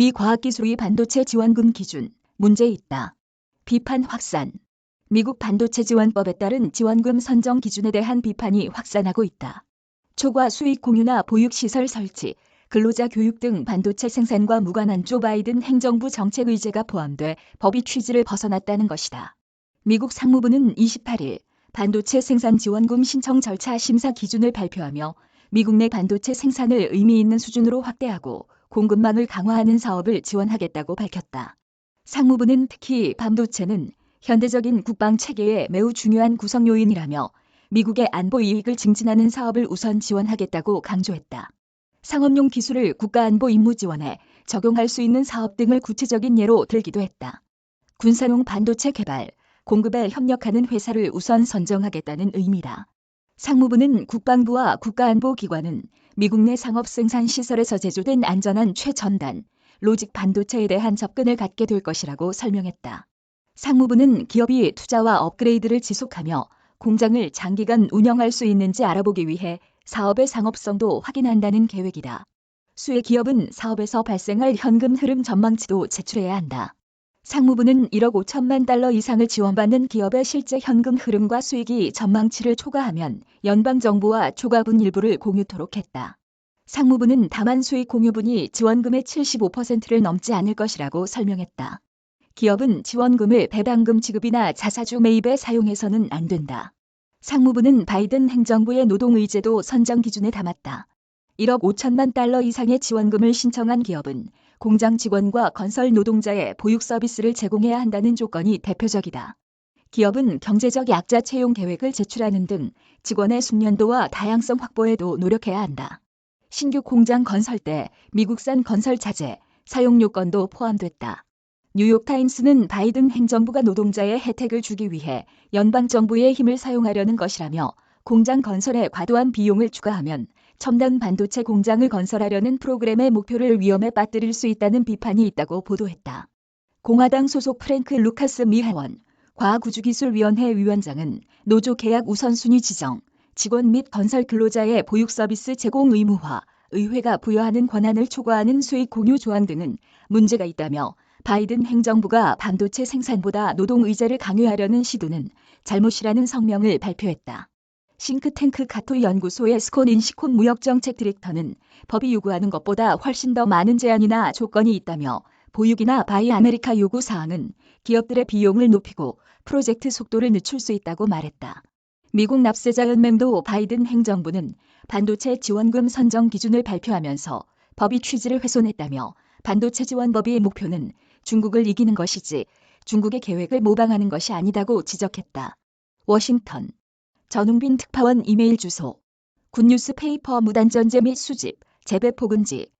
미 과학기술위 반도체 지원금 기준 문제 있다. 비판 확산. 미국 반도체 지원법에 따른 지원금 선정 기준에 대한 비판이 확산하고 있다. 초과 수익 공유나 보육시설 설치, 근로자 교육 등 반도체 생산과 무관한 조 바이든 행정부 정책 의제가 포함돼 법이 취지를 벗어났다는 것이다. 미국 상무부는 28일 반도체 생산 지원금 신청 절차 심사 기준을 발표하며 미국 내 반도체 생산을 의미 있는 수준으로 확대하고 공급망을 강화하는 사업을 지원하겠다고 밝혔다. 상무부는 특히 반도체는 현대적인 국방 체계의 매우 중요한 구성 요인이라며 미국의 안보 이익을 증진하는 사업을 우선 지원하겠다고 강조했다. 상업용 기술을 국가 안보 임무 지원에 적용할 수 있는 사업 등을 구체적인 예로 들기도 했다. 군사용 반도체 개발, 공급에 협력하는 회사를 우선 선정하겠다는 의미다. 상무부는 국방부와 국가안보기관은 미국 내 상업 생산 시설에서 제조된 안전한 최전단, 로직 반도체에 대한 접근을 갖게 될 것이라고 설명했다. 상무부는 기업이 투자와 업그레이드를 지속하며 공장을 장기간 운영할 수 있는지 알아보기 위해 사업의 상업성도 확인한다는 계획이다. 수혜 기업은 사업에서 발생할 현금 흐름 전망치도 제출해야 한다. 상무부는 1억 5천만 달러 이상을 지원받는 기업의 실제 현금 흐름과 수익이 전망치를 초과하면 연방정부와 초과분 일부를 공유토록 했다. 상무부는 다만 수익 공유분이 지원금의 75%를 넘지 않을 것이라고 설명했다. 기업은 지원금을 배당금 지급이나 자사주 매입에 사용해서는 안 된다. 상무부는 바이든 행정부의 노동 의제도 선정 기준에 담았다. 1억 5천만 달러 이상의 지원금을 신청한 기업은 공장 직원과 건설 노동자의 보육 서비스를 제공해야 한다는 조건이 대표적이다. 기업은 경제적 약자 채용 계획을 제출하는 등 직원의 숙련도와 다양성 확보에도 노력해야 한다. 신규 공장 건설 때 미국산 건설 자재, 사용 요건도 포함됐다. 뉴욕타임스는 바이든 행정부가 노동자의 혜택을 주기 위해 연방정부의 힘을 사용하려는 것이라며 공장 건설에 과도한 비용을 추가하면 첨단 반도체 공장을 건설하려는 프로그램의 목표를 위험에 빠뜨릴 수 있다는 비판이 있다고 보도했다. 공화당 소속 프랭크 루카스 미 회원, 과학우주기술위원회 위원장은 노조 계약 우선순위 지정, 직원 및 건설 근로자의 보육 서비스 제공 의무화, 의회가 부여하는 권한을 초과하는 수익 공유 조항 등은 문제가 있다며 바이든 행정부가 반도체 생산보다 노동 의제를 강요하려는 시도는 잘못이라는 성명을 발표했다. 싱크탱크 카토 연구소의 스콘 인시콘 무역정책 디렉터는 법이 요구하는 것보다 훨씬 더 많은 제한이나 조건이 있다며 보육이나 바이 아메리카 요구 사항은 기업들의 비용을 높이고 프로젝트 속도를 늦출 수 있다고 말했다. 미국 납세자 연맹도 바이든 행정부는 반도체 지원금 선정 기준을 발표하면서 법이 취지를 훼손했다며 반도체 지원법의 목표는 중국을 이기는 것이지 중국의 계획을 모방하는 것이 아니다고 지적했다. 워싱턴 전웅빈 특파원 이메일 주소 굿뉴스 페이퍼 무단전제 및 수집, 재배 포근지